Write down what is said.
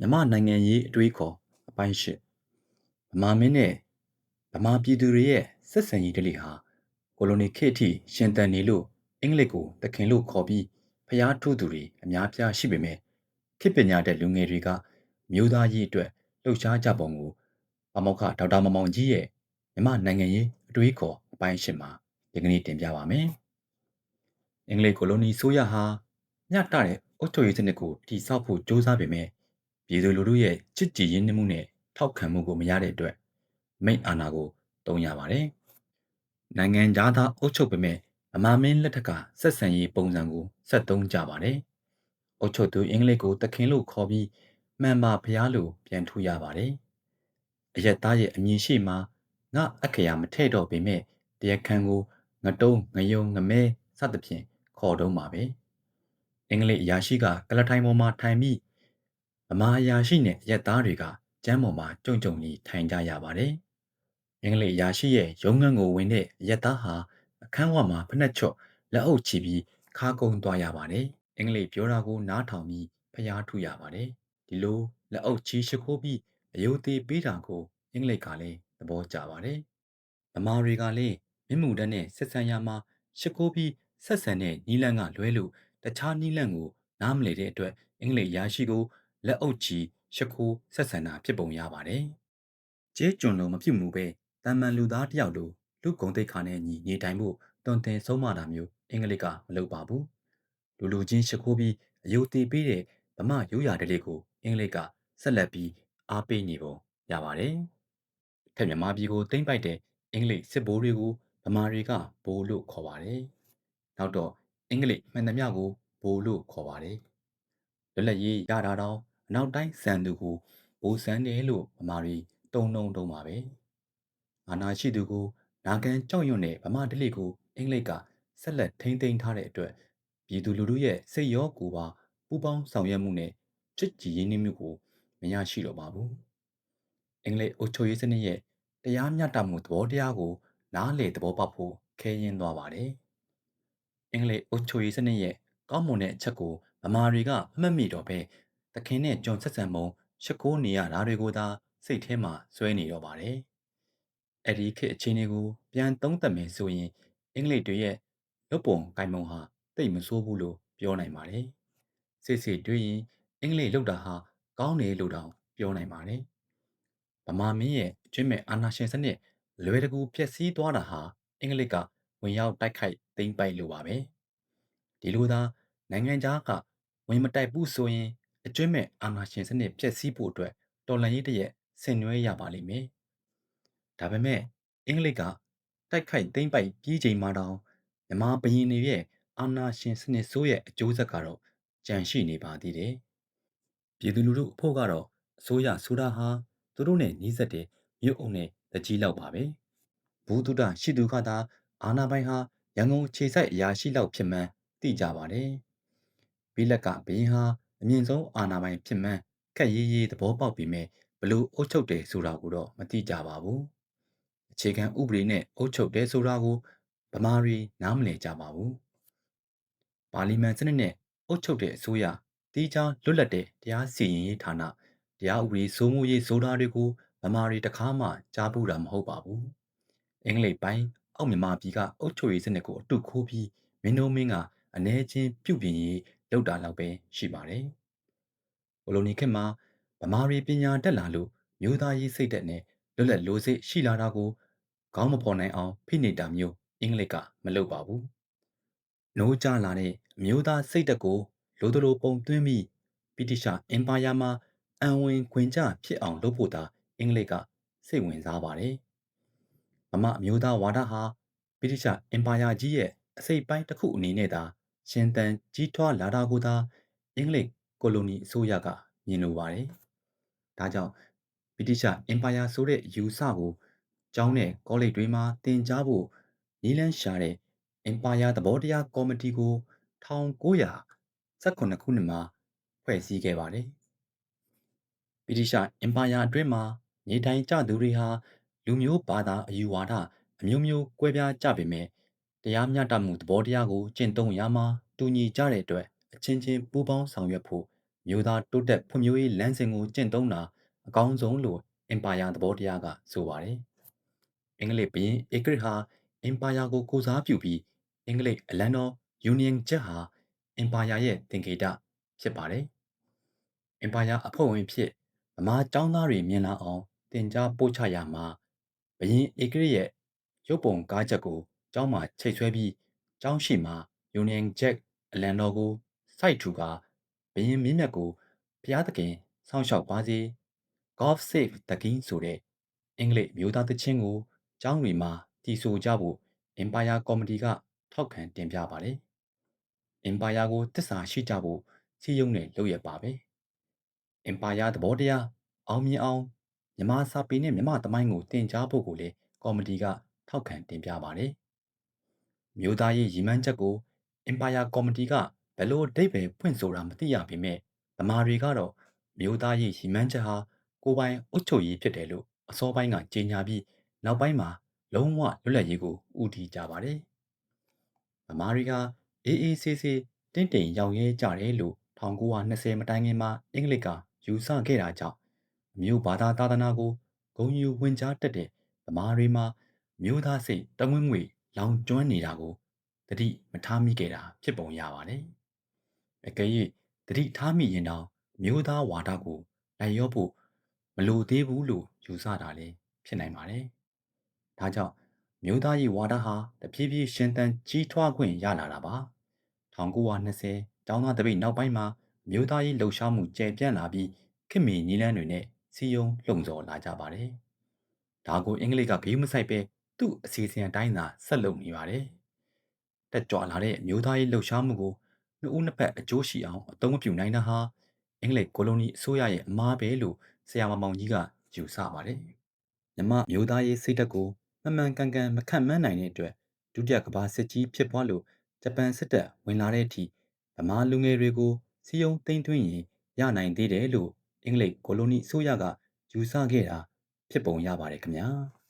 မြမနိုင်ငံရေးအတွေးခေါ်အပိုင်းရှစ်ဗမာမင်းနဲ့ဗမာပြည်သူတွေရဲ့ဆက်ဆံရေးဓလေ့ဟာကိုလိုနီခေတ်အထိရှင်သန်နေလို့အင်္ဂလိပ်ကိုတခင်လို့ခေါ်ပြီးဖျားထိုးသူတွေအများပြားရှိပေမဲ့ခေတ်ပညာတဲ့လူငယ်တွေကမျိုးသားရေးအတွက်လှုပ်ရှားကြပုံကိုအမောက္ခဒေါက်တာမမောင်ကြီးရဲ့မြမနိုင်ငံရေးအတွေးခေါ်အပိုင်းရှစ်မှာဒီကနေ့တင်ပြပါမယ်။အင်္ဂလိပ်ကိုလိုနီဆိုးရဟာညတာတဲ့အုတ်ချုပ်ရေးစနစ်ကိုတိစောက်ဖို့ကြိုးစားပေမဲ့ ပြည်သူလူထုရဲ့ချစ်ကြည်ရင်းနှီးမှုနဲ့ထောက်ခံမှုကိုမရတဲ့အတွက်မိန့်အာဏာကိုတုံးရပါတယ်။နိုင်ငံသားသားအုပ်ချုပ်ပေမဲ့အမာမင်းလက်ထက်ကဆက်ဆံရေးပုံစံကိုဆက်သုံးကြပါတယ်။အုပ်ချုပ်သူအင်္ဂလိပ်ကိုတခင်လို့ခေါ်ပြီးမှန်ပါဖျားလို့ပြန်ထူရပါတယ်။အရက်သားရဲ့အမည်ရှိမှငါအခရာမထဲ့တော့ပေမဲ့တရားခံကိုငတုံးငယုံငမဲစသဖြင့်ခေါ်တော့မှာပဲ။အင်္ဂလိပ်အရာရှိကကလထိုင်ပေါ်မှာထိုင်ပြီး အမာအရာရှိနဲ့ရက်သားတွေကကျမ်းပေါ်မှာကြုံကြုံကြီးထိုင်ကြရပါတယ်။အင်္ဂလိပ်အရာရှိရဲ့ရုံးခန်းကိုဝင်တဲ့ရက်သားဟာအခန်းဝမှာဖနှက်ချော့လက်အုပ်ချပြီးခါကုန်းသွားရပါတယ်။အင်္ဂလိပ်ပြောတာကိုနားထောင်ပြီးဖျားထူရပါတယ်။ဒီလိုလက်အုပ်ချီရှိခိုးပြီးအယုသေးပေးတာကိုအင်္ဂလိပ်ကလည်းသဘောကျပါတယ်။ဗမာတွေကလည်းမြမှုတန်းနဲ့ဆက်ဆံရမှာရှိခိုးပြီးဆက်ဆံတဲ့နီးလန်းကလွဲလို့တခြားနီးလန်းကိုနားမလည်တဲ့အတွက်အင်္ဂလိပ်အရာရှိကို လက်အုပ်ချီရှခိုးဆက်ဆံတာဖြစ်ပုံရပါတယ်။ကျဲကျွန်လုံးမပြုတ်မှုပဲတမန်လူသားတယောက်လိုလူကုံတိတ်ခါနဲ့ညီနေတိုင်းဖို့တွန်တင်ဆုံးမတာမျိုးအင်္ဂလိပ်ကမလုပ်ပါဘူး။လူလူချင်းရှခိုးပြီးအယုသေးပေးတဲ့ဗမာရိုးရာတလေးကိုအင်္ဂလိပ်ကဆက်လက်ပြီးအားပေးနေပုံရပါတယ်။ထက်မြန်မာပြည်ကိုတိမ့်ပိုက်တဲ့အင်္ဂလိပ်စစ်ဘိုးတွေကိုဗမာတွေကဘိုးလို့ခေါ်ပါတယ်။နောက်တော့အင်္ဂလိပ်မှန်သမျှကိုဘိုးလို့ခေါ်ပါတယ်။လွတ်လပ်ရေးရတာတော့အ နောက်တိုင်းစံသူကိုဘိုးစံတယ်လို့ဗမာတွေတုံတုံတုံပါပဲအာနာရှိသူကိုနာကန်ကြောက်ရွံ့တဲ့ဗမာဒလိကိုအင်္ဂလိပ်ကဆက်လက်ထိမ့်သိမ်းထားတဲ့အတွက်ပြည်သူလူထုရဲ့စိတ်ရောကိုယ်ပါပူပေါင်းဆောင်ရွက်မှုနဲ့ချစ်ကြည်ရင်းနှီးမှုကိုမရရှိတော့ပါဘူးအင်္ဂလိပ်အုပ်ချုပ်ရေးစနစ်ရဲ့တရားမျှတမှုသဘောတရားကို နားလေသဘောပေါက်ဖို့ခဲရင်သွားပါတယ်အင်္ဂလိပ်အုပ်ချုပ်ရေးစနစ်ရဲ့ကောင်းမွန်တဲ့အချက်ကိုဗမာတွေကအမှတ်မိတော့ပဲ သခင်နဲ့ကျွန်ဆက်ဆံပုံရှ िख ိုးနေရတာတွေကိုသာစိတ်ထဲမှာစွဲနေတော့ပါတယ်။အဲ့ဒီခေတ်အခြေအနေကိုပြန်သုံးသပ်မယ်ဆိုရင်အင်္ဂလိပ်တွေရဲ့လွတ်ပုံကိုင်ပုံဟာတိတ်မဆိုးဘူးလို့ပြောနိုင်ပါတယ်။စစ်စစ်တွေးရင်အင်္ဂလိပ်လောက်တာဟာကောင်းတယ်လို့တောင်ပြောနိုင်ပါတယ်။ဗမာမင်းရဲ့ကျွင်းမဲ့အာဏာရှင်စနစ်လွယ်တကူဖျက်ဆီးသွားတာဟာအင်္ဂလိပ်ကဝင်ရောက်တိုက်ခိုက်သိမ်းပိုက်လို့ပါပဲ။ဒီလိုသာနိုင်ငံသားကဝင်မတိုက်ဘူးဆိုရင် အကျွင့်မဲ့အာဏာရှင်စနစ်ဖျက်ဆီးဖို့အတွက်တော်လှန်ရေးတရက်ဆင်နွှဲရပါလိမ့်မယ်။ဒါပေမဲ့အင်္ဂလိပ်ကတိုက်ခိုက်သိမ်းပိုက်ပြီးချိန်မှာတောင်မြမဘရင်တွေရဲ့အာဏာရှင်စနစ်ဆိုးရဲ့အကျိုးဆက်ကတော့ကြန့်ရှိနေပါသေးတယ်။ပြည်သူလူထုအဖို့ကတော့အစိုးရဆိုတာဟာသူတို့နဲ့နှီးစပ်တဲ့မြို့အုပ်နဲ့တကြီးလောက်ပါပဲ။ဘူးတုဒရှိသူကသာအာဏာပိုင်ဟာရန်ကုန်ခြေဆိုင်အရာရှိလောက်ဖြစ်မှန်းသိကြပါတယ်။ဘီလက်ကဘရင်ဟာ အမြင့်ဆုံးအာဏာပိုင်ဖြစ်မှန်းခက်ရေးရေးသဘောပေါက်ပြီးမဲ့ဘလို့အုပ်ချုပ်တယ်ဆိုတာကိုတော့မသိကြပါဘူး။အခြေခံဥပဒေနဲ့အုပ်ချုပ်တယ်ဆိုတာကိုဗမာတွေနားမလည်ကြပါဘူး။ပါလီမန်စနစ်နဲ့အုပ်ချုပ်တဲ့အစိုးရတီးခြားလွတ်လပ်တဲ့တရားစီရင်ရေးဌာနတရားဥပဒေစိုးမိုးရေးဆိုတာတွေကိုဗမာတွေတခါမှကြားဘူးတာမဟုတ်ပါဘူး။အင်္ဂလိပ်ပိုင်းအောက်မြန်မာပြည်ကအုပ်ချုပ်ရေးစနစ်ကိုအတုခိုးပြီးမင်းတို့မင်းကအ ਨੇ ချင်းပြုတ်ပြင်းရေး လောက်တာလောက်ပဲရှိပါတယ်။ကိုလိုနီခေတ်မှာဗမာတွေပညာတတ်လာလို့မျိုးသားရေးစိတ်ဓာတ်နဲ့လွတ်လပ်လိုစိတ်ရှိလာတာကိုခေါင်းမဖော်နိုင်အောင်ဖိနေတာမျိုးအင်္ဂလိပ်ကမလုပ်ပါဘူး။နိုးကြလာတဲ့အမျိုးသားစိတ်ဓာတ်ကိုလိုသလိုပုံသွင်းပြီးဗြိတိရှအင်ပါယာမှာအံဝင်ခွင်ကြဖြစ်အောင်လုပ်ဖို့သာအင်္ဂလိပ်ကစိတ်ဝင်စားပါတယ်။မမအမျိုးသားဝါဒဟာဗြိတိရှအင်ပါယာကြီးရဲ့အစိတ်ပိုင်းတစ်ခုအနေနဲ့သာ ရှင်သန်ကြီးထွားလာတာကိုသာအင်္ဂလိပ်ကိုလိုနီအစိုးရကမြင်လိုပါတယ်။ဒါကြောင့်ဗြိတိရှအင်ပါယာဆိုတဲ့ယူဆကိုကျောင်းနဲ့ကောလိပ်တွေမှာသင်ကြားဖို့နည်းလမ်းရှာတဲ့အင်ပါယာသဘောတရားကော်မတီကို1918ခုနှစ်မှာဖွဲ့စည်းခဲ့ပါတယ်။ဗြိတိရှအင်ပါယာအတွင်းမှာနေထိုင်ကြသူတွေဟာလူမျိုးဘာသာအယူဝါဒအမျိုးမျိုးကွဲပြားကြပေမဲ့ တရားမျှတမှုသဘောတရားကိုကျင့်သုံးရမှာတူညီကြတဲ့အတွက်အချင်းချင်းပူးပေါင်းဆောင်ရွက်ဖို့မြို့သားတိုးတက်ဖွံ့ဖြိုးရေးလမ်းစဉ်ကိုကျင့်သုံးတာအကောင်းဆုံးလို့အင်ပါယာသဘောတရားကဆိုပါတယ်။အင်္ဂလိပ်ဘုရင်ဧကရစ်ဟာအင်ပါယာကိုကိုစားပြုပြီးအင်္ဂလိပ်အလံတော်ယူနီယံချက်ဟာအင်ပါယာရဲ့သင်္ကေတဖြစ်ပါတယ်။အင်ပါယာအဖွဲ့ဝင်ဖြစ်ဗမာចောင်းသားတွေမြင်လာအောင်တင် जा ပို့ချရမှာဘုရင်ဧကရစ်ရဲ့ရုပ်ပုံကားချက်ကို ကျောင်းမှာချိတ်ဆွဲပြီးကျောင်းရှိမှာ Union Jack အလံတော်ကိုစိုက်ထူကာဘုရင်မင်းမြတ်ကိုဖျားသခင်စောင့်ရှောက်ပါစေ God Save the King ဆိုတဲ့အင်္ဂလိပ်မျိုးသားသချင်းကိုကျောင်းတွေမှာတည်ဆိုကြဖို့ Empire Committee ကထောက်ခံတင်ပြပါတယ်။ Empire ကိုတစ္ဆာရှိကြဖို့စီယုံနဲ့လုပ်ရပါပဲ။ Empire သဘောတရားအောင်မြင်အောင်မြမစာပေနဲ့မြမသမိုင်းကိုတင် जा ဖို့ကိုလည်းကော်မတီကထောက်ခံတင်ပြပါတယ်။ မြို့သားရေးရည်မှန်းချက်ကို Empire Committee ကဘယ်လိုအဓိပ္ပာယ်ဖွင့်ဆိုတာမသိရပေမဲ့ဗမာတွေကတော့မြို့သားရေးရည်မှန်းချက်ဟာကိုယ်ပိုင်အုပ်ချုပ်ရေးဖြစ်တယ်လို့အစောပိုင်းကကြေညာပြီးနောက်ပိုင်းမှာလုံးဝလွတ်လပ်ရေးကိုဦးတည်ကြပါတယ်။ဗမာတွေကအေးအေးဆေးဆေးတင့်တိမ်ရောက်ရဲကြတယ်လို့1920မတိုင်ခင်မှာအင်္ဂလိပ်ကယူဆခဲ့တာကြောင့်မြို့ဘာသာသာသနာကိုဂုံယူဝင်ကြားတက်တဲ့ဗမာတွေမှာမြို့သားစိတ်တဝင်းငွေ လောင်ကျွမ်းနေတာကိုတတိမထားမိခဲ့တာဖြစ်ပုံရပါတယ်။အကယ်၍တတိထားမိရင်တော့မျိုးသားဝါဒကိုလိုက်ရောဖို့မလိုသေးဘူးလို့ယူဆတာလည်းဖြစ်နိုင်ပါတယ်။ဒါကြောင့်မျိုးသားရေးဝါဒဟာတဖြည်းဖြည်းရှင်သန်ကြီးထွားခွင့်ရလာတာပါ။1920တောင်းသားတပိတ်နောက်ပိုင်းမှာမျိုးသားရေးလှုပ်ရှားမှုကျယ်ပြန့်လာပြီးခင်မီနီလန်းတွေနဲ့စီယုံလှုံ့ဆော်လာကြပါတယ်။ဒါကိုအင်္ဂလိပ်ကဂရုမစိုက်ပဲ သူ့အစီအစဉ်အတိုင်းသာဆက်လုပ်နေပါတယ်။တက်ကြွလာတဲ့မျိုးသားရေးလှုပ်ရှားမှုကိုနှစ်ဦးနှစ်ဖက်အကျိုးရှိအောင်အသုံးမပြုနိုင်တာဟာအင်္ဂလိပ်ကိုလိုနီအစိုးရရဲ့အမားပဲလို့ဆရာမမောင်ကြီးကယူဆပါတယ်။မြမမျိုးသားရေးစိတ်ဓာတ်ကိုမမှန်ကန်ကန်မခန့်မှန်းနိုင်တဲ့အတွက်ဒုတိယကမ္ဘာစစ်ကြီးဖြစ်ပွားလို့ဂျပန်စစ်တပ်ဝင်လာတဲ့အထိဗမာလူငယ်တွေကိုစီယုံသိမ်းသွင်းရင်ရနိုင်သေးတယ်လို့အင်္ဂလိပ်ကိုလိုနီအစိုးရကယူဆခဲ့တာဖြစ်ပုံရပါတယ်ခင်ဗျာ။